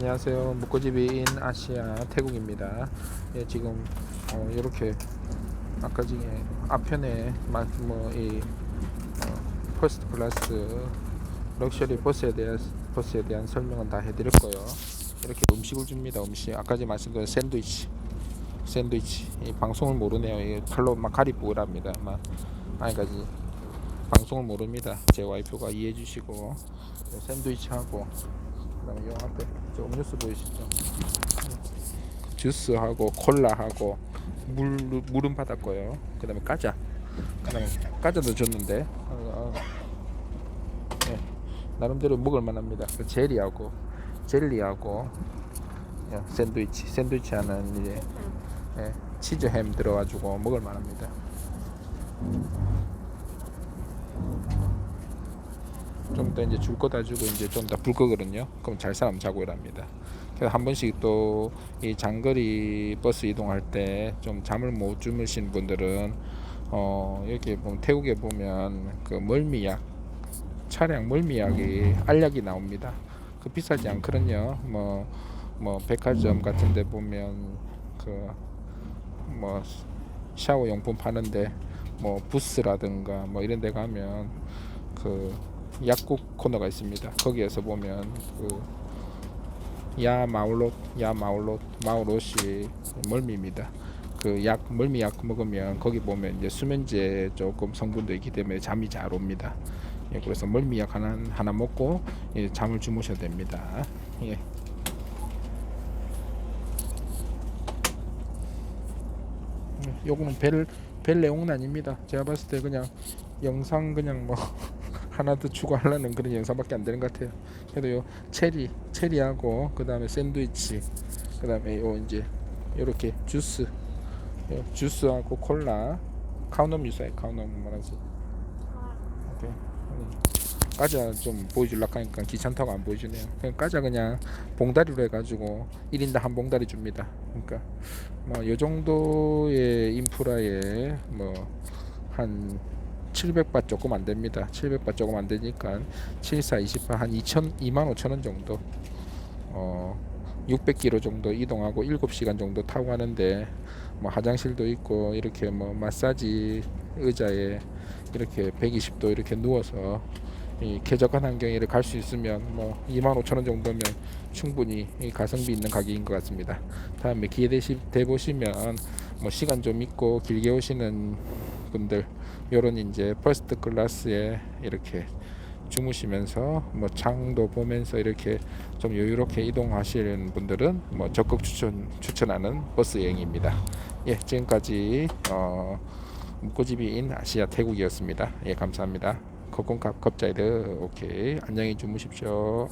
안녕하세요. 묵고집인 아시아 태국입니다. 예, 지금 어, 이렇게 아까 중에 앞편에 뭐이 어, 퍼스트 클래스 럭셔리 버스에 대한 버스에 대한 설명은 다 해드렸고요. 이렇게 음식을 줍니다. 음식 아까 전에 말씀드린 샌드위치 샌드위치 이 방송을 모르네요. 이 칼로 막 가리부랍니다. 막 아직까지 방송을 모릅니다. 제 와이프가 이해해 주시고 샌드위치 하고 그다음에 요 앞에 저 음료수 보이시죠? 주스하고 콜라하고 물 물은 받았고요. 그다음에 과자. 그다음에 과자도 줬는데 어, 어. 예, 나름대로 먹을 만합니다. 그 젤리하고 젤리하고 예, 샌드위치 샌드위치 하는 이제 예, 치즈 햄 들어가지고 먹을 만합니다. 좀더 이제 줄 거 다 주고 이제 좀더불 거거든요. 그럼 잘 사람 자고 일합니다. 그래서 한 번씩 또 이 장거리 버스 이동할 때 좀 잠을 못 주무신 분들은 어 이렇게 보면 태국에 보면 그 멀미약 차량 멀미약이 알약이 나옵니다. 그 비싸지 않거든요. 뭐뭐 백화점 같은 데 보면 그 뭐 샤워 용품 파는데 뭐 부스라든가 뭐 이런 데 가면 그 약국 코너가 있습니다. 거기에서 보면 그 야 마울롯, 야 마울롯, 마울롯이 멀미입니다. 그 약 멀미 약 먹으면 거기 보면 이제 수면제 조금 성분도 있기 때문에 잠이 잘 옵니다. 예, 그래서 멀미약 하나 하나 먹고 예, 잠을 주무셔야 됩니다. 예. 요거는 벨, 벨 내용은 아닙니다. 제가 봤을 때 그냥 영상 그냥 뭐 하나 더 추가하려는 그런 영상밖에 안 되는 것 같아요. 그래도 요 체리, 체리하고 그 다음에 샌드위치, 그 다음에 요 이제 요렇게 주스, 요 주스하고 콜라, 카운엄 유사해 카운엄 말하지. 과자 좀 보여주려고 하니까 귀찮다고 안 보여주네요. 그냥 과자 그냥 봉다리로 해가지고 1인당 한 봉다리 줍니다. 그러니까 뭐요 정도의 인프라에 뭐한 700바 조금 안 됩니다. 700바 조금 안 되니까 74 28 한 2천 2만 5천 원 정도 어 600km 정도 이동하고 7시간 정도 타고 가는데 뭐 화장실도 있고 이렇게 뭐 마사지 의자에 이렇게 120도 이렇게 누워서 이 쾌적한 환경에 갈 수 있으면 뭐 2만 5천 원 정도면 충분히 이 가성비 있는 가격인 것 같습니다. 다음에 기회 되시 돼 보시면 뭐 시간 좀 있고 길게 오시는 분들 요런 이제 퍼스트 클래스에 이렇게 주무시면서 뭐 창도 보면서 이렇게 좀 여유롭게 이동하시는 분들은 뭐 적극 추천 추천하는 버스 여행입니다. 예, 지금까지 어 묵고집이인 아시아 태국이었습니다. 예, 감사합니다. 거공갑 겁자이드 오케이 안녕히 주무십시오.